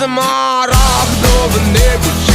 смарагдове небо